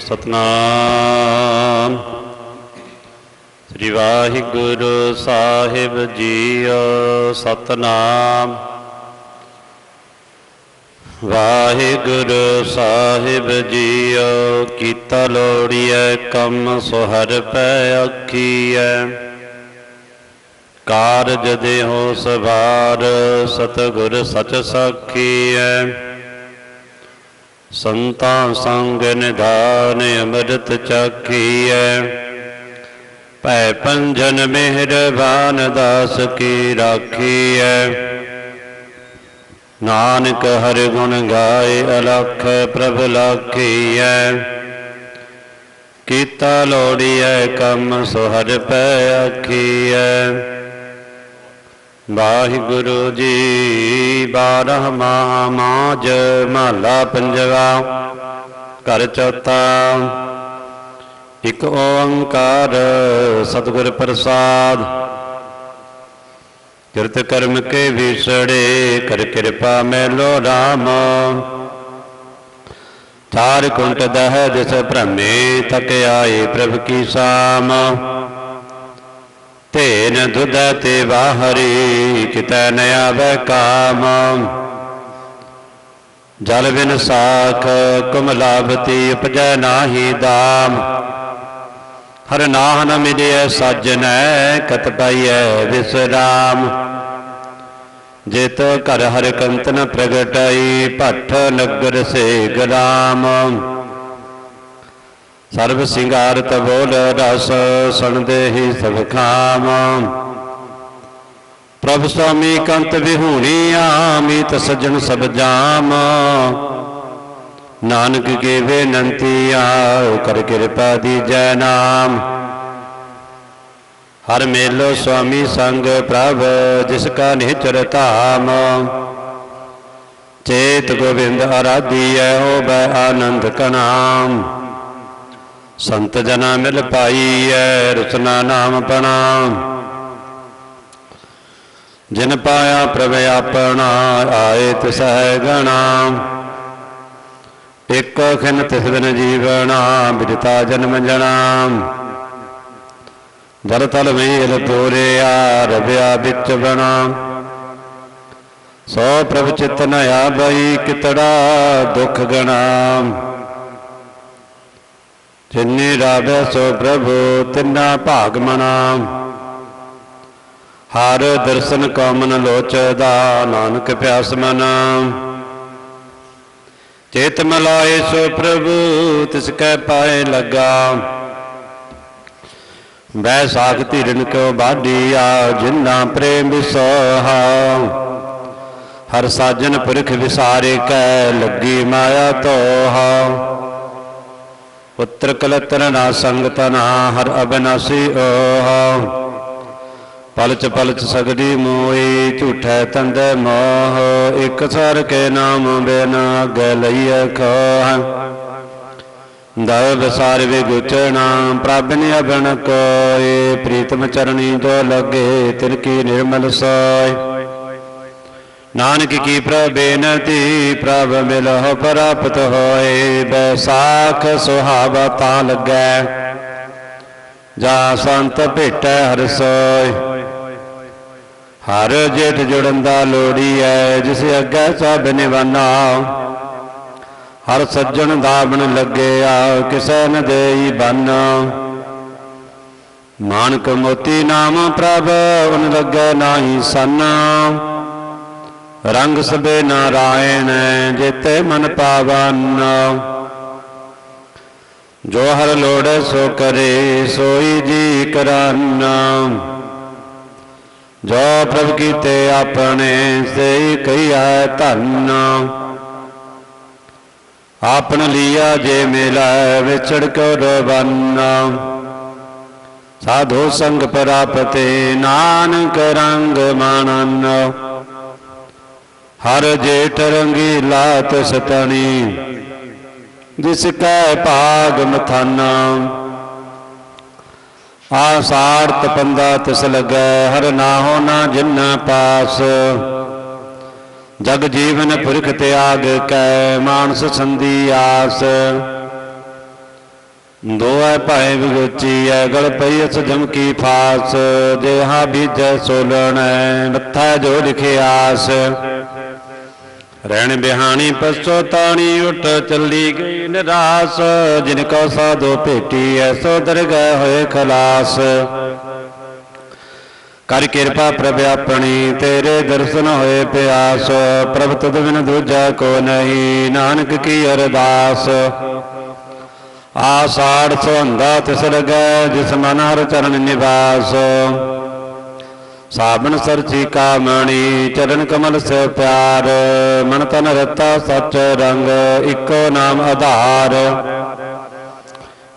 ਸਤਨਾਮ। ਸ੍ਰੀ ਵਾਹਿਗੁਰੂ ਸਾਹਿਬ ਜੀਓ ਸਤਨਾਮ। ਵਾਹਿਗੁਰੂ ਸਾਹਿਬ ਜੀਓ, ਕੀਤਾ ਲੋੜੀਐ ਕੰਮ ਸੁਹਰ ਪੈ ਅੱਖੀਐ ਕਾਰਜ ਦੇਹੋ ਸਵਾਰ ਸਤਿਗੁਰ ਸਚ ਸਾਖੀਐ। ਸੰਤਾਂ ਸੰਗ ਨਿਧਾਨ ਅੰਮ੍ਰਿਤ ਚਾਖੀਐ। ਭੈ ਪੰਜਨ ਮਿਹਰਬਾਨ ਦਾਸ ਕੀ ਰਾਖੀਐ। ਨਾਨਕ ਹਰਿ ਗੁਣ ਗਾਏ ਅਲਖ ਪ੍ਰਭ ਲਾਖੀਐ। ਕੀਤਾ ਲੋੜੀਐ ਕੰਮ ਸੋ ਹਰਿ ਪੈ ਆਖੀਐ। ਵਾਹਿਗੁਰੂ ਜੀ ਬਾਰਹ ਮਾਜ ਮਹਲਾ ਪੰਜਵਾ, ਘਰ ਚੌਥਾ, ਇਕ ਓੰਕਾਰ ਸਤਿਗੁਰ ਪ੍ਰਸਾਦ। ਕਿਰਤ ਕਰਮ ਕੇ ਵਿਸੜੇ, ਕਰ ਕਿਰਪਾ ਮੈਲੋ ਰਾਮ। ਚਾਰ ਕੁੰਟ ਦਹ ਦਿਸ ਭ੍ਰਮੇ ਤਕ ਆਏ ਪ੍ਰਭ ਕੀ ਸਾਮ। ਤੇਨ ਦੁਧ ਤੇ ਬਾਹਰੀ, ਕਿਤੈ ਨ ਆਵੈ ਕਾਮ। ਜਲ ਬਿਨ ਸਾਖ ਕੁਮਲਾਵਤੀ ਉਪਜੈ ਨਾਹੀ ਦਾਮ। ਹਰ ਨਾਹ ਨ ਮਿਲਿਐ ਸਾਜਨੈ ਕਤ ਪਾਈਐ ਵਿਸਰਾਮ। ਜਿਤ ਘਰ ਹਰ ਕੰਤਨ ਪ੍ਰਗਟਾਈ, ਭੱਠ ਨਗਰ ਸੇ ਗਰਾਮ ਸਰਬ ਸਿੰਗਾਰ ਤਬੋਲ ਰਸ, ਸੁਣਦੇ ਹੀ ਸਭ ਖਾਮ। ਪ੍ਰਭ ਸੁਆਮੀ ਕੰਤ ਵਿਹੂਣੀ ਆਮੀਤ ਸਜਣ ਸਭ ਜਾਮ। ਨਾਨਕ ਕੇ ਬੇਨੰਤੀ ਆਓ, ਕਰ ਕਿਰਪਾ ਦੀਜੈ ਨਾਮ। ਹਰ ਮੇਲੋ ਸੁਆਮੀ ਸੰਗ ਪ੍ਰਭ, ਜਿਸ ਕਾ ਨਿਚਰ ਧਾਮ। ਚੇਤ ਗੋਬਿੰਦ ਆਰਾਧੀਐ ਹੋਬੈ ਆਨੰਦ ਕਨਾਮ ਸੰਤ ਜਨਾ ਮਿਲ ਪਾਈਐ ਰਸਨਾ ਨਾਮ ਪ੍ਰਣਾਮ ਜਿਨ ਪਾਇਆ ਪ੍ਰਭ ਆਪਣਾ, ਆਏ ਤਿਸਹਿ ਗਣਾ। ਇਕ ਖਿਨ ਤਿਸ ਦਿਨ ਜੀਵਣਾ, ਬਿਜਤਾ ਜਨਮ ਜਣਾ। ਜਲ ਤਲ ਮੇਲ ਪੂਰਿਆ ਰਵਿਆ ਵਿੱਚ ਬਣਾ। ਸੋ ਪ੍ਰਭ ਚਿਤ ਨ ਆਬਈ ਕਿਤੜਾ ਦੁਖ ਗਣਾ। ਜਿਨੇ ਰਾਵੈ ਸੋ ਪ੍ਰਭੂ, ਤਿਨਾ ਭਾਗ ਮਨਾ। ਹਰ ਦਰਸ਼ਨ ਕੋ ਮਨ ਲੋਚਦਾ ਨਾਨਕ ਪਿਆਸ ਮਨਾ। ਚੇਤ ਮਲਾਏ ਸੋ ਪ੍ਰਭੂ, ਤਿਸ ਕੈ ਪਾਏ ਲਗਾ। ਬੈ ਸਾਖ ਧੀਰਨ ਕੋ ਬਾਢੀਆ ਜਿਨਾ ਪ੍ਰੇਮ ਵਿਸੋਹਾ ਹਰ ਸਾਜਨ ਪੁਰਖ ਵਿਸਾਰੇ ਕੈ, ਲੱਗੀ ਮਾਇਆ ਤੋਹਾ। ਪੁੱਤਰ ਕਲਤਰ ਨਾ ਸੰਗਤ ਨਾ ਹਰ ਅਬਨਾਸੀ ਓਹ। ਪਲਚ ਪਲਚ ਸਗਦੀ ਮੋਈ ਝੂਠੈ ਤੰਦੇ ਮੋਹ, ਇਕ ਸਰ ਕੇ ਨਾਮ ਬਿਨ ਅਗੇ ਲਈਐ ਖਾਹ ਦਇ ਵਿਸਾਰ ਵੇ ਗੁਚਣਾ ਪ੍ਰਭ ਨੇ ਅਬਣ ਕੋਏ, ਪ੍ਰੀਤਮ ਚਰਣੀ ਜੋ ਲਗੇ ਤਿਨ ਕੀ ਨਿਰਮਲ ਸੋਏ। ਨਾਨਕ ਕੀ ਪ੍ਰਬੇਨਤੀ ਪ੍ਰਭ ਮਿਲਹੁ ਪ੍ਰਾਪਤ ਹੋਏ, ਬੈਸਾਖ ਸੁਹਾਵਾ ਤਾਂ ਲੱਗੈ। ਜਾ ਸੰਤ ਭੇਟੈ ਹਰ ਸੋਇ ਹਰ ਜੇਠ ਜੁੜਨ ਦਾ ਲੋੜੀ ਐ, ਜਿਸ ਅੱਗੇ ਸਭ ਨਿਵਾਨਾ। ਹਰ ਸੱਜਣ ਦਾ ਦਾਬਣ ਲੱਗਿਆ, ਕਿਸੇ ਨ ਦੇਈ ਬੰਨ। ਮਾਨਕ ਮੋਤੀ ਨਾਮ ਪ੍ਰਭ, ਉਨ ਲੱਗੈ ਨਾਹੀ ਸੰਨਾ। ਰੰਗ ਸਭੇ ਨਾਰਾਇਣ ਜੇਤੇ ਮਨ ਪਾਵਨ। ਜੋ ਹਰ ਲੋੜ ਸੋ ਕਰੇ, ਸੋਈ ਜੀ ਕਰਨ। ਜੋ ਪ੍ਰਭ ਕੀਤੇ ਆਪਣੇ, ਸੇ ਕਈਐ ਧੰਨ। ਆਪਨ ਲਿਆ ਜੇ ਮਿਲੈ ਵਿਛੜ ਕੋ ਰਵੰਨ। ਸਾਧੂ ਸੰਗ ਪ੍ਰਾਪਤੇ, ਨਾਨਕ ਰੰਗ ਮਾਨਨ ਹਰ ਜੇਠ ਰੰਗੀਲਾ ਤਿਸ ਜਿਸ ਕੈ ਭਾਗ ਮਥਾਨਾ। ਆਸਾਰ ਤਪੰਦਾ ਤਿਸ ਲਗੈ, ਹਰ ਨਾਹੋ ਨਾ ਜਿਨਾ ਪਾਸ। ਜਗ ਜੀਵਨ ਪੁਰਖ ਤਿਆਗ ਕੈ, ਮਾਨਸ ਸੰਧੀ ਆਸ। ਦੋਐ ਭਾਏ ਵਿਗੋਚੀ ਐ ਗਲ ਪਈ ਅਸ ਜਮ ਕੀ ਫਾਸ। ਦੇਹਾ ਬੀਜੈ ਸੋਲਣੈ, ਮੱਥਾ ਜੋ ਲਿਖਿਆਸ ਰਹਿਣ ਬਿਹਾਣੀ ਪਸੋ ਤਾਣੀ ਉਠ ਚੱਲੀ ਗਈ ਨਿਰਾਸ, ਜਿਨ ਕੋ ਸਾਧੋ ਭੇਟੀ ਐਸੋ ਦਰਗਹਿ ਹੋਏ ਖਲਾਸ। ਕਰ ਕਿਰਪਾ ਪ੍ਰਭ ਆਪਣੀ, ਤੇਰੇ ਦਰਸ਼ਨ ਹੋਏ ਪਿਆਸ। ਪ੍ਰਭ ਤੁਧ ਬਿਨ ਦੂਜਾ ਕੋ ਨਹੀਂ, ਨਾਨਕ ਕੀ ਅਰਦਾਸ। ਆਸਾੜ ਸੁਹੰਦਾ ਤਿਸ ਲਗੈ ਜਿਸ ਮਨ ਹਰ ਚਰਨ ਨਿਵਾਸ। ਸਾਬਨ ਕਾ ਮਣੀ ਚਰਨ ਕਮਲ ਸੇ ਪਿਆਰ, ਮਨ ਤਨ ਰਤਾ ਸਚ ਰੰਗ, ਇੱਕੋ ਨਾਮ ਆਧਾਰ।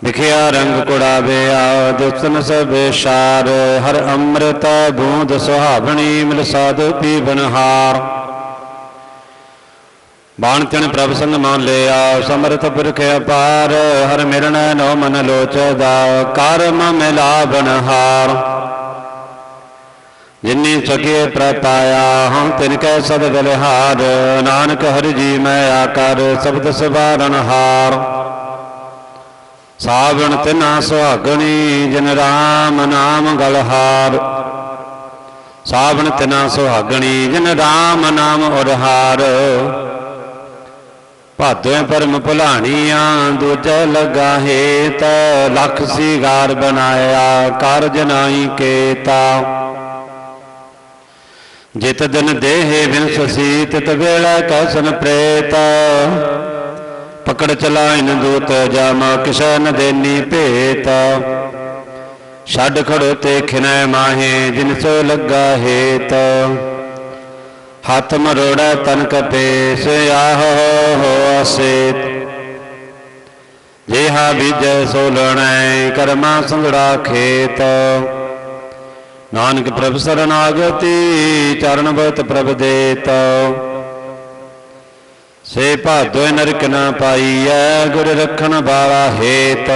ਵਿਖਿਆ ਰੰਗ ਕੁੜਾਵਿਆ ਦੁਸਨ ਸਭੇ ਸ਼ਾਰ ਹਰ ਅੰਮ੍ਰਿਤ ਬੂੰਦ ਸੁਹਾਵਣੀ ਮਿਲ ਸਾਧੂ ਪੀ ਹਾਰ ਬਾਣ ਤਨ ਪ੍ਰਭ ਸੰਗ ਮਾਨ ਲਿਆ, ਸਮਰਥ ਪੁਰਖ ਅਪਾਰ, ਹਰ ਮਿਰਣ ਨੋ ਮਨ ਲੋਚਦਾ, ਕਰਮ ਮਿਲਾ ਹਾਰ ਜਿਨੀ ਸਕੇ ਪ੍ਰਪਾਇਆ ਹਉ ਤਿਨ ਕੈ ਸਦ ਬਲਿਹਾਰ ਨਾਨਕ ਹਰਿ ਜੀ ਮੈਂ ਆਕਰ, ਸ਼ਬਦ ਸਵਾਰਨ ਹਾਰ। ਸਾਵਣ ਤਿਨਾ ਸੁਹਾਗਣੀ, ਜਨ ਰਾਮ ਨਾਮ ਗਲਹਾਰ। ਸਾਵਣ ਤਿਨਾ ਸੁਹਾਗਣੀ, ਜਨ ਰਾਮ ਨਾਮ ਉਰਹਾਰ। ਭਾਦੋਂ ਪਰਮ ਭੁਲਾਣੀਆਂ, ਦੂਜੈ ਲਗਾ ਹੇਤ ਲਖ ਸੀਗਾਰ ਬਣਾਇਆ, ਕਾਰਜ ਨਾਹੀ ਕੇਤਾ। ਜਿਤ ਦਿਨ ਦੇਹ ਬਿਨ ਤਿਤ ਵੇਲਾ ਕੈਸਨ ਪ੍ਰੇਤ। ਪਕੜ ਚਲਾਇਨ ਦੂਤ ਜਾਮਾ, ਕਿਸੈ ਦੇਨੀ ਭੇਤ। ਛੱਡ ਖੜੋ ਤੇ ਖਿਨੈ ਮਾਹੇ, ਜਿਨ ਸੋ ਲੱਗਾ ਹੇਤ। ਹੱਥ ਮਰੋੜਾ ਤਨ ਕਪੇ ਸਿਆਹੋ ਹੋ ਅਸੇਤ। ਜਿਹਾ ਬੀਜੈ ਸੋ ਕਰਮਾ ਸੰਗੜਾ ਖੇਤ। ਨਾਨਕ ਪ੍ਰਭ ਸਰਨਾਗਤੀ, ਚਰਨ ਬਤ ਪ੍ਰਭ ਦੇਤ। ਸੇ ਭਾਦੋ ਨਰਕ ਨਾ ਪਾਈਐ, ਗੁਰ ਰਖਣ ਵਾਲਾ ਹੇਤ।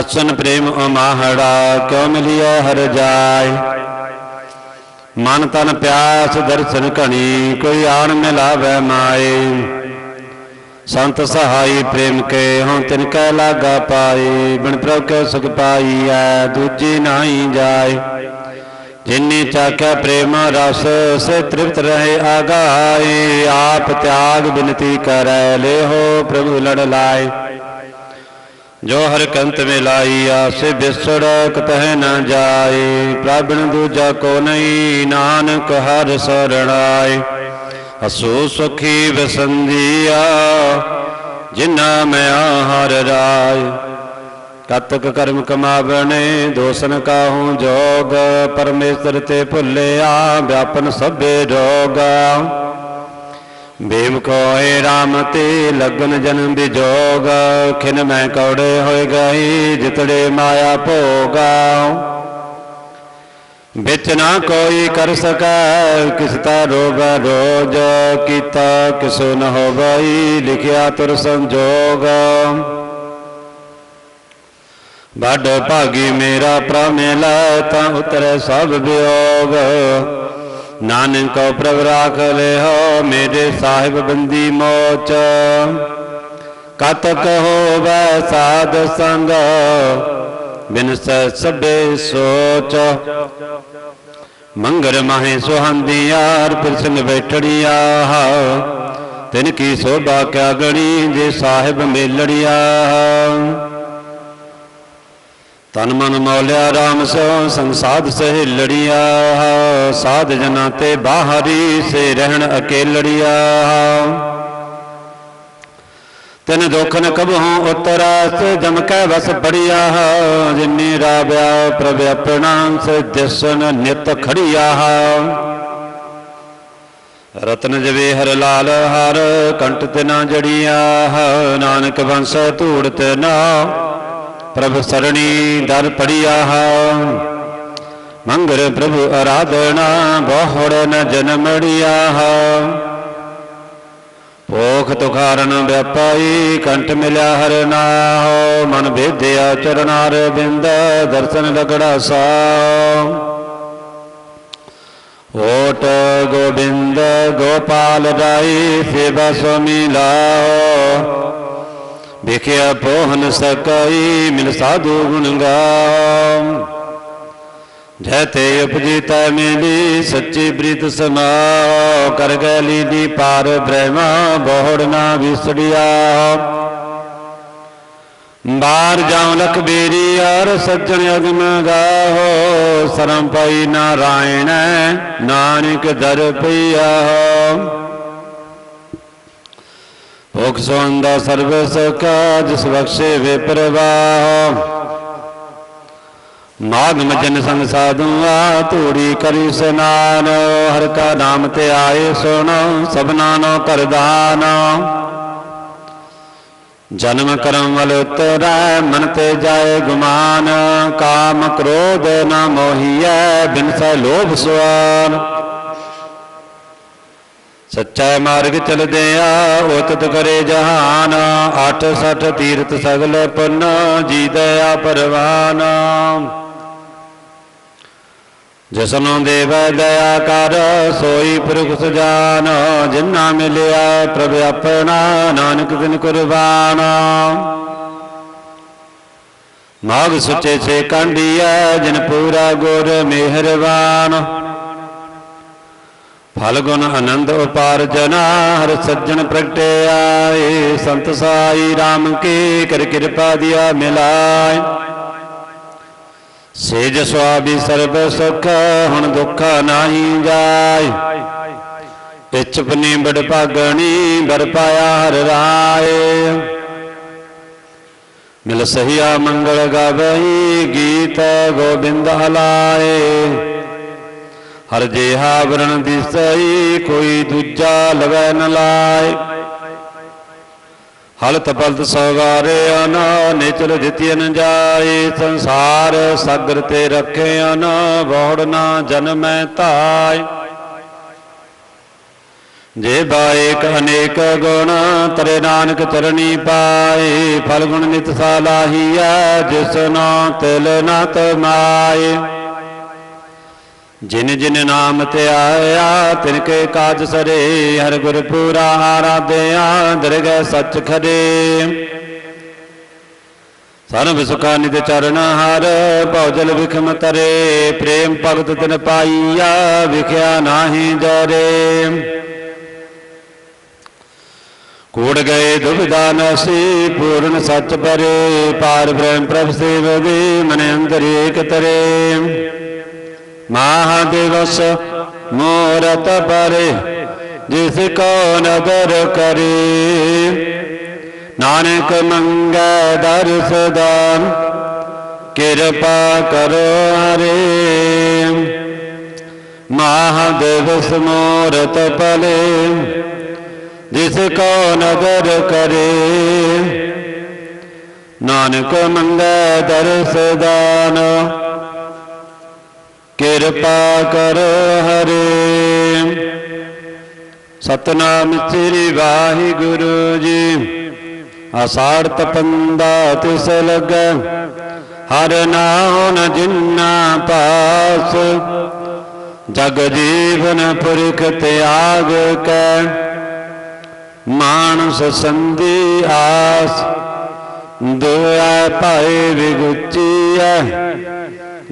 ਅਸਨ ਪ੍ਰੇਮ ਅਮਾਹੜਾ, ਕਿਉ ਮਿਲਿਆ ਹਰ ਜਾਏ। ਮਨ ਤਨ ਪਿਆਸ ਦਰਸ਼ਨ ਘਣੀ, ਕੋਈ ਆਣ ਮਿਲਾਵੇ ਮਾਏ। ਸੰਤ ਸਹਾਈ ਪ੍ਰੇਮ ਕੇ ਹਉ ਤਿਨ ਕੈ ਲਾਗਾ ਪਾਈ ਬਿਨ ਪ੍ਰਭ ਕੇ ਸੁਖ ਪਾਈਐ, ਦੂਜੀ ਨਾਹੀ ਜਾਏ। ਜਿਨੀ ਚਾਖਿਆ ਪ੍ਰੇਮ ਰਸ, ਸੇ ਤ੍ਰਿਪਤ ਰਹੇ ਆਗਾਏ। ਆਪ ਤਿਆਗ ਬਿਨਤੀ ਕਰੈ, ਲੇਹੋ ਪ੍ਰਭੂ ਲੜ ਲਾਏ। ਜੋ ਹਰ ਕੰਤ ਮੇ ਲਾਈ ਆਸੇ ਬਿਸੜ ਕਤਹਿ ਨ ਜਾਏ। ਪ੍ਰਭਨ ਦੂਜਾ ਕੋ ਨਹੀਂ, ਨਾਨਕ ਹਰ ਸਰਣਾਏ ਅਸੋ ਸੁਖੀ ਵਸੰਦੀਆ ਜਿਨਾ ਮੈਂ ਹਰ ਰਾਜ। ਕਤਕ ਕਰਮ ਕਮਾਵਣੇ, ਦੋਸਨ ਕਾਹੂ ਜੋਗ। ਪਰਮੇਸ਼ਰ ਤੇ ਭੁੱਲਿਆ, ਵਿਆਪਨ ਸਭੇ ਰੋਗ। ਬੇਮ ਕੋਏ RAM ਤੇ ਲਗਨ ਜਨਮ ਵਿਜੋਗ ਖਿਨ ਮੈਂ ਕੌੜੇ ਹੋਏ ਗਈ, ਜਿਤੜੇ ਮਾਇਆ ਭੋਗਾ। ਵਿੱਚ ਨਾ ਕੋਈ ਕਰ ਸਕੈ, ਕਿਸ ਤਾ ਰੋਗ ਰੋਜ, ਕੀਤਾ ਕਿਸੋ ਨ ਹੋਵਈ, ਲਿਖਿਆ ਤੁਰ ਸੰਜੋਗ। ਵੱਡ ਭਾਗੀ ਮੇਰਾ ਪ੍ਰਮੇਲਾ ਤਾਂ ਉਤਰੈ ਸਭ ਵਿਯੋਗ। ਨਾਨਕ ਕੋ ਪ੍ਰਭ ਰਾਖ ਲਿਓ, ਮੇਰੇ ਸਾਹਿਬ ਬੰਦੀ ਮੋਚ। ਕਤਕ ਹੋਵੈ ਸਾਧ ਸੰਗ ਬਿਨ ਸਭੇ ਸੋਚ। ਮੰਗਰ ਮਾਹੇ ਸੁਹੰਦੀਆਰ ਪਿਰਸਨ ਬੈਠੜੀਆ। ਤਿਨ ਕੀ ਸੋਭਾ ਕਿਆ ਗਣੀ, ਜੇ ਸਾਹਿਬ ਮੇਲੜੀਆ। ਤਨ ਮਨ ਮੌਲਿਆ RAM ਸੋ ਸੰਸਾਦ ਸਹਿ ਲੜੀਆ ਸਾਧ ਜਨਾ ਤੇ ਬਾਹਰੀ ਸੇ ਰਹਿਣ ਅਕੇਲੜੀਆ। ਤਿਨ ਦੁਖ ਨ ਕਬਹੁ ਜਮਕੈ ਵਸ ਪੜੀਆ ਜਿਨੀ ਰਾਵਿਆ ਪ੍ਰਭ ਆਪਣਾ, ਸੇ ਦਿਸਨ ਨਿਤ ਖੜੀਆ ਰਤਨ ਜਵੇ ਹਰ ਲਾਲ ਹਰ ਕੰਟ ਤੇ ਨਾ ਜੜੀਆ ਨਾਨਕ ਵੰਸ ਧੂੜ ਤੇ ਨਾ, ਪ੍ਰਭ ਸਰਣੀ ਦਰ ਪੜੀਆ ਮੰਗਰ ਪ੍ਰਭੂ ਆਰਾਧਨਾ, ਬਹੁੜ ਨ ਜਨਮੜੀਆ ਭੋਖ ਤੁਖਾਰਨ ਵਿਆਪਾਈ ਕੰਠ ਮਿਲਿਆ ਹਰ ਨਾਹੋ ਮਨ ਭੇਦਿਆ ਚਰਨਾਰ ਬਿੰਦ, ਦਰਸ਼ਨ ਲਗੜਾ ਸਾ ਓਟ ਗੋਬਿੰਦ, ਗੋਪਾਲ ਰਾਈ, ਸੇਵਾ ਸੁਮੀ ਲਾਓ ਵਿਖਿਆ ਪੋਹਨ ਸਕਈ, ਮਿਲ ਸਾਧੂ ਗੁਣ ਗਾਮ ਜੈ ਤੇ ਉਪਜੀ ਤੈ ਸੱਚੀ ਪ੍ਰੀਤ ਸਮਾਉ ਕਰ ਗੈ ਲੀਦੀ ਪਾਰ ਬ੍ਰਹਮਾ, ਬਹੁੜ ਨਾ ਵਿਸੜਿਆ। ਬਾਰ ਜਾਉ ਲਖ ਬੇਰੀ, ਔਰ ਸੱਜਣ ਅਗਮ ਗਾਹੋ। ਸਰਮ ਪਈ ਨਾਰਾਇਣ ਨਾਨਕ ਦਰ ਪਈਆ। ਭੁਖ ਸੋੰਦਾ ਸਰਬ ਸੁਖਾ, ਜਿਸ ਬਖਸ਼ੇ ਵੇ ਪ੍ਰਵਾਹ। ਮਾਗ ਮਜਨ ਸੰਗ ਸਾਧੂਆ, ਧੂੜੀ ਕਰੀ ਸਨਾਨ, ਹਰ ਕਾ ਨਾਮ ਤੇ ਆਏ ਸੁਣੋ, ਸਭਨਾ ਨੋ ਕਰਦਾਨ ਜਨਮ ਕਰਮ ਵਲ ਉਤਰੈ, ਮਨ ਤੇ ਜਾਏ ਗੁਮਾਨ, ਕਾਮ ਕ੍ਰੋਧ ਨਾ ਮੋਹੀਐ, ਬਿਨ ਸੈ ਲੋਭ ਸੁਆਨ। ਸੱਚਾ ਮਾਰਗ ਚਲਦੇ ਆ ਉਤਤ ਕਰੇ ਜਹਾਨ, ਅਠ ਸਠ ਤੀਰਥ ਸਗਲ ਪੁੰਨ ਜੀ ਦਇਆ ਪਰਵਾਨ। ਜਸਨੋ ਦੇਵ ਦਇਆ ਕਰ, ਸੋਈ ਪੁਰਖ ਸਜਾਨ, ਜਿਨਾ ਮਿਲਿਆ ਪ੍ਰਭ ਆਪਣਾ, ਨਾਨਕ ਦਿਨ ਕੁਰਬਾਨ। ਮਾਗ ਸੁਚੇ ਸੇ ਕੰਡੀਐ, ਜਿਨ ਪੂਰਾ ਗੁਰ ਮਿਹਰਬਾਨ। ਫਲ ਗੁਣ ਆਨੰਦ ਉਪਾਰ ਜਨਾ, ਹਰ ਸੱਜਣ ਪ੍ਰਗਟਿਆਏ ਸੰਤ ਸਾਈ RAM ਕੀ, ਕਰ ਕਿਰਪਾ ਦਿਆ ਮਿਲਾਏ। ਸੇਜ ਸੁਆਬੀ ਸਰਬ ਸੁਖ, ਹੁਣ ਦੁੱਖ ਨਹੀਂ ਜਾਏ। ਇਚਪਨੀ ਬੜ ਭਾਗਣੀ, ਬਰ ਪਾਇਆ ਹਰ ਰਾਏ। ਮਿਲ ਸਹੀਆ ਮੰਗਲ ਗਾਵਈ, ਗੀਤ ਗੋਬਿੰਦ ਹਲਾਏ। ਹਰ ਜੇਹਾ ਵਰਣ ਦਿਸਈ, ਕੋਈ ਦੂਜਾ ਲਵੈ ਨ ਲਾਏ। ਹਲਤ ਬਲਤ ਸਵਾਰੇ ਅਨ, ਨਿਚਲ ਜਿਤਿਨ ਜਾਏ, ਸੰਸਾਰ ਸਾਗਰ ਤੇ ਰੱਖੇ ਅਨ ਬੋੜ ਨਾ ਜਨਮੈ ਧਾਇ ਜੇ ਬਾਏਕ ਅਨੇਕ ਗੁਣ, ਤਰੇ ਨਾਨਕ ਚਰਣੀ ਪਾਏ, ਫਲ ਗੁਣ ਨਿਤ ਸਾਲਾਹੀਆ ਜਿਸ ਨਾ ਤਿਲ ਨਾ ਤਮਾਏ। ਜਿਨ ਜਿਨ ਨਾਮ ਤੇ ਆਇਆ, ਤਿਨ ਕੇ ਕਾਜ ਸਰੇ, ਹਰ ਗੁਰ ਪੂਰਾ ਆਰਾਧਿਆ, ਦਰਗਹਿ ਸੱਚ ਖਰੇ। ਸਰਬ ਸੁਖਾ ਤੇ ਚਰਨ ਹਰ, ਭਉਜਲ ਵਿਖਮ ਤਰੇ, ਪ੍ਰੇਮ ਭਗਤ ਤਿਨ ਪਾਈਆ, ਵਿਖਿਆ ਨਾਹੀ ਜਰੇ। ਕੋੜ ਗਏ ਦੁਬਿਧਾ ਨਸੀ, ਪੂਰਨ ਸੱਚ ਪਰੇ, ਪਾਰ ਬ੍ਰਹਮ ਪ੍ਰਭ ਸੇਵਗੇ ਮਨ ਅੰਦਰ ਏਕ ਤਰੇ। ਮਹਾਦਿਵਸ ਮੂਰਤ ਪਰੇ, ਜਿਸ ਕੋ ਨਦਰ ਕਰੇ। ਨਾਨਕ ਮੰਗੈ ਦਰਸ ਦਾਨ, ਕਿਰਪਾ ਕਰੋ ਹਰੇ। ਮਹਾਦਿਵਸ ਮੂਰਤ ਪਲੇ, ਜਿਸ ਕੋ ਨਦਰ ਕਰੇ। ਨਾਨਕ ਮੰਗੈ ਦਰਸ ਦਾਨ ਕਿਰਪਾ ਕਰੋ ਹਰੇ। ਸਤਨਾਮ ਸ੍ਰੀ ਵਾਹਿਗੁਰੂ ਜੀ। ਆਸਾੜ ਤਪੰਦਾ ਤਿਸ ਲਗੈ। ਹਰ ਨਾਮ ਜਿਨਾ ਪਾਸ। ਜਗ ਜੀਵਨ ਪੁਰਖ ਤਿਆਗ ਕੈ। ਮਾਨਸ ਸੰਧੀ ਆਸ। ਦੁਆ ਭਾਏ ਵਿਗੁਚੀਐ।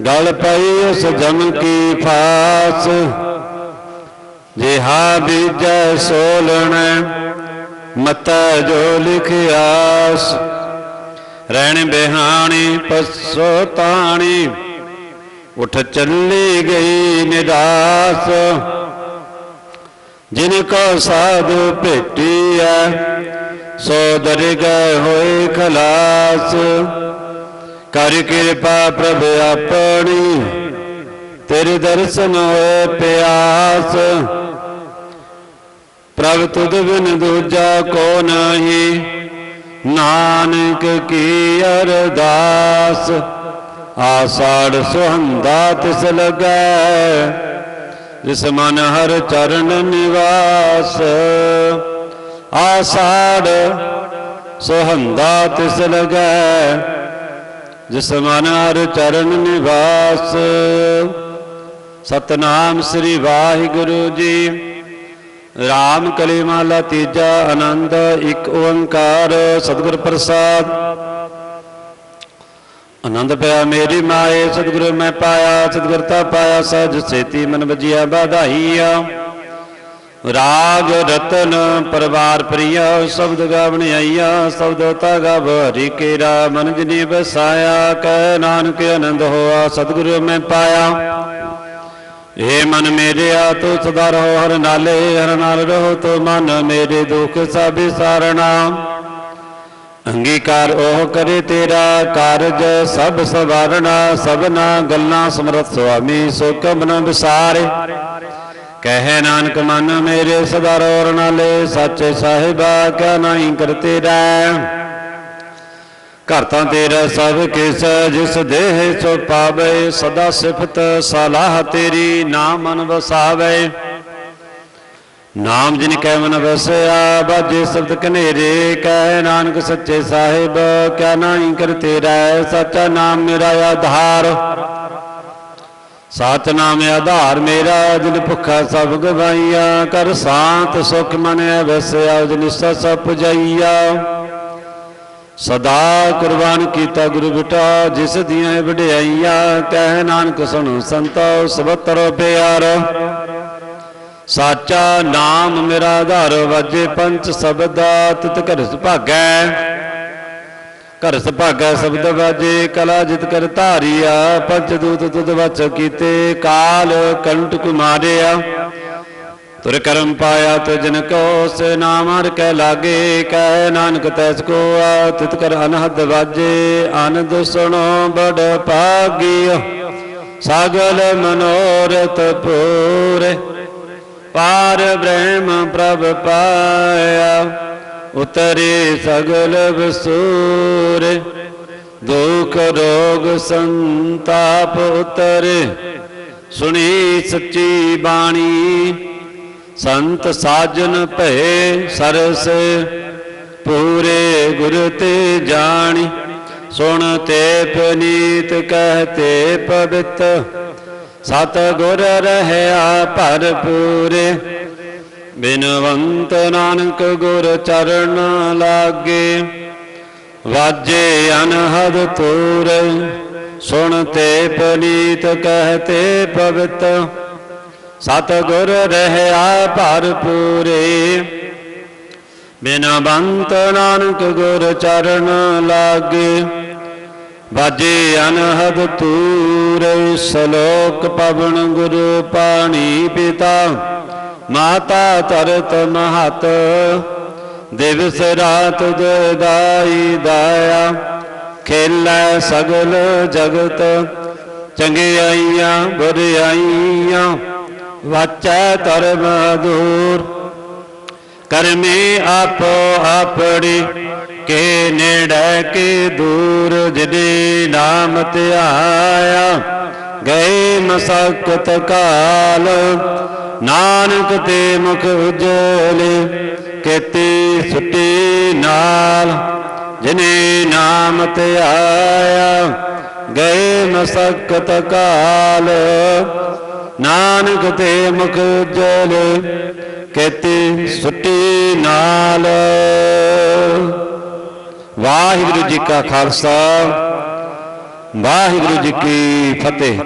ਗਲ ਪਈ ਉਸ ਜਮ ਕੀ ਫਾਸ। ਜਿਹਾ ਬੀਜੈ ਸੋਲਣ, ਮਤਾ ਜੋ ਲਿਖਿਆਸ ਰਹਿਣ ਬਿਹਾਣੀ ਪਸੋ ਤਾਣੀ, ਉਠ ਚੱਲੀ ਗਈ ਨਿਦਾਸ। ਜਿਨ ਕੋ ਸਾਧੂ ਭੇਟੀਐ, ਸੋ ਗਏ ਹੋਏ ਖਲਾਸ। ਕਰ ਕਿਰਪਾ ਪ੍ਰਭ ਆਪਣੀ। ਤੇਰੇ ਦਰਸ਼ਨ ਹੋਏ ਪਿਆਸ। ਪ੍ਰਭ ਤੁਧ ਬਿਨ ਦੂਜਾ ਕੋ ਨਹੀਂ। ਨਾਨਕ ਕੀ ਅਰਦਾਸ। ਆਸਾੜ ਸੁਹੰਦਾ ਤਿਸ ਲਗੈ ਜਿਸ ਮਨ ਹਰ ਚਰਨ ਨਿਵਾਸ। ਆਸਾੜ ਸੁਹੰਦਾ ਤਿਸ ਲਗੈ ਜਿਸ ਮਨ ਹਰ ਚਰਨ ਨਿਵਾਸ, ਸਤਨਾਮ ਸ੍ਰੀ ਵਾਹਿਗੁਰੂ ਜੀ। ਰਾਮ ਕਲੀ ਤੀਜਾ ਆਨੰਦ, ਇੱਕ ਓੰਕਾਰ, ਸਤਿਗੁਰ ਪ੍ਰਸਾਦ। ਆਨੰਦ ਪਿਆ ਮੇਰੀ ਮਾਏ, ਸਤਿਗੁਰ ਮੈਂ ਪਾਇਆ ਸਤਿਗੁਰਤਾ ਪਾਇਆ ਸਜ ਸੇਤੀ ਮਨ ਵਜਿਆ ਬਾਧਾਈਆ ਰਾਗ ਰਤਨ ਪਰਵਾਰ ਪ੍ਰਿਆ, ਸ਼ਬਦ ਗਾਵਣ ਆਈਆ, ਸ਼ਬਦ ਗਾਵ ਹਰੀ ਕੇਰਾ ਮਨ ਜਨੀ ਬਸਾਇਆ ਕਹਿ ਨਾਨਕ ਆਨੰਦ ਹੋਆ, ਸਤਿਗੁਰ ਮੈਂ ਪਾਇਆ। ਏ ਮਨ ਮੇਰਿਆ ਤੂੰ ਸਦਾ ਰਹੋ, ਹਰ ਨਾਲੇ, ਹਰ ਨਾਲ ਰਹੋ ਤੂੰ ਮਨ ਮੇਰੇ, ਦੁੱਖ ਸਭ ਸਾਰਣਾ। ਅੰਗੀਕਾਰ ਉਹ ਕਰੇ ਤੇਰਾ, ਕਾਰਜ ਸਭ ਸਵਾਰਣਾ, ਸਭਨਾ ਗੱਲਾਂ ਸਮਰਥ ਸੁਆਮੀ ਸੋ ਕਬਨ ਵਿਸਾਰੇ। ਕਹੇ ਨਾਨਕ, ਮਨ ਮੇਰੇ ਸਦਾ ਰੋਰ ਨਾਲੇ, ਸੱਚੇ ਸਾਹਿਬਾ ਕਿਆ ਨਹੀਂ ਕਰਤੇ ਰਹਿ। ਘਰ ਤਾਂ ਤੇਰਾ ਸਭ ਕਿਸ, ਜਿਸ ਦੇਹ ਸੋ ਪਾਵੇ, ਸਦਾ ਸਿਫਤ ਸਲਾਹ ਤੇਰੀ, ਨਾਮ ਮਨ ਵਸਾਵੇ। ਨਾਮ ਜਿਨ ਕੈ ਮਨ ਵਸਿਆ, ਬਾਜੇ ਸ਼ਬਦ ਕਨੇਰੇ ਕਹਿ ਨਾਨਕ ਸੱਚੇ ਸਾਹਿਬ, ਕਿਆ ਨਾਹੀ ਕਰਤੇ ਰਹਿ, ਸੱਚਾ ਨਾਮ ਮੇਰਾ ਆਧਾਰ। ਸਤ ਨਾਮ ਆਧਾਰ ਮੇਰਾ, ਜਿਨ ਭੁੱਖਾ ਸਭ ਗਵਾਈਆ, ਕਰ ਸਾਤ ਸੁਖ ਮਨ ਵਸਿਆ ਜਿਨ ਸਸ ਪੁਜਾਈਆ। ਸਦਾ ਕੁਰਬਾਨ ਕੀਤਾ ਗੁਰੂ ਬਿਟਾ, ਜਿਸ ਦੀਆਂ ਵਡਿਆਈਆਂ ਕਹਿ ਨਾਨਕ ਸੁਣੋ ਸੰਤੋ ਸਬਤਰ ਪਿਆਰ। ਸਾਚਾ ਨਾਮ ਮੇਰਾ ਆਧਾਰ, ਵਾਜੇ ਪੰਚ ਸ਼ਬਦਾ ਤਿਤ ਘਰ ਸੁਭਾਗੈ। ਘਰ ਸੁਭਾਗੈ ਸ਼ਬਦ ਵਾਜੇ, ਕਲਾ ਜਿਤ ਕਰ ਧਾਰੀਆ, ਪੰਚ ਦੂਤ ਤੁਧ ਵਚ ਕੀਤੇ, ਕਾਲ ਕੰਟ ਕੁਮਾਰਿਆ। ਤੁਰ ਕਰਮ ਪਾਇਆ ਤੁਜਨ ਕੋ ਸੇ ਨਾਮ ਹਰ ਕੈ ਲਾਗੇ ਕਹਿ ਨਾਨਕ ਤੈਸ ਕੋ ਆ ਤਿਤ ਕਰ ਅਨਹਦ ਵਾਜੇ, ਆਨੰਦ ਸੁਣੋ ਬੜ ਭਾਗਿਓ। ਸਾਗਲ ਮਨੋਰਥ ਪੂਰੇ, ਪਾਰ ਬ੍ਰਹਮ ਪ੍ਰਭ ਪਾਇਆ। ਉਤਰੇ ਸਗਲ ਵਿਸੂਰ, ਦੁਖ ਰੋਗ ਸੰਤਾਪ ਉਤਰੇ। ਸੁਣੀ ਸੱਚੀ ਬਾਣੀ, ਸੰਤ ਸਾਜਨ ਭਏ ਸਰਸ, ਪੂਰੇ ਗੁਰ ਤੇ ਜਾਣੀ। ਸੁਣ ਤੇ ਪਨੀਤ ਕਹਤੇ ਪਵਿੱਤ ਸਤ ਗੁਰ ਰਹਿਆ ਭਰਪੂਰੇ। ਬਿਨਵੰਤ ਨਾਨਕ ਗੁਰ ਚਰਨ ਲਾਗੇ, ਵਾਜੇ ਅਨਹਦ ਤੂਰ ਸੁਣਤੇ ਪਨੀਤ ਕਹਤੇ ਪਵਿੱਤ ਸਤ ਗੁਰ ਰਹਿਆ ਭਰਪੂਰੇ। ਬਿਨਵੰਤ ਨਾਨਕ ਗੁਰ ਚਰਨ ਲਾਗੇ ਬਾਜੇ ਅਨਹਦ ਤੂਰ ਸਲੋਕ ਪਵਨ ਗੁਰੂ ਪਾਣੀ ਪਿਤਾ ਮਾਤਾ ਤਰਤ ਮਹਤ, ਦਿਵਸ ਰਾਤ ਦਾਈ ਦਾਇਆ। ਖੇਲੇ ਸਗਲ ਜਗਤ ਚੰਗਿਆਈਆਂ ਬੁਰਿਆਈਆਂ ਵਾਚੈ ਧਰਮ ਦੂਰ ਕਰਮੇ ਆਪੋ ਆਪੜੀ ਕੇ ਨੇੜੇ ਕੇ ਦੂਰ, ਜਿਦੇ ਨਾਮ ਧਿਆਇਆ। ਗਏ ਮਸਕਤ ਕਾਲ ਨਾਨਕ ਤੇ ਮੁਖ ਉਜਲੇ, ਕੇਤੀ ਸੁੱਟੀ ਨਾਲ, ਜਿਨੇ ਨਾਮ ਤੇ ਆਇਆ, ਗਏ ਮਸਕਤ ਕਾਲ। ਨਾਨਕ ਤੇ ਮੁਖ ਉਜਲੇ, ਕੇਤੀ ਸੁੱਟੀ ਨਾਲ। ਵਾਹਿਗੁਰੂ ਜੀ ਕਾ ਖਾਲਸਾ, ਵਾਹਿਗੁਰੂ ਜੀ ਕੀ ਫਤਿਹ।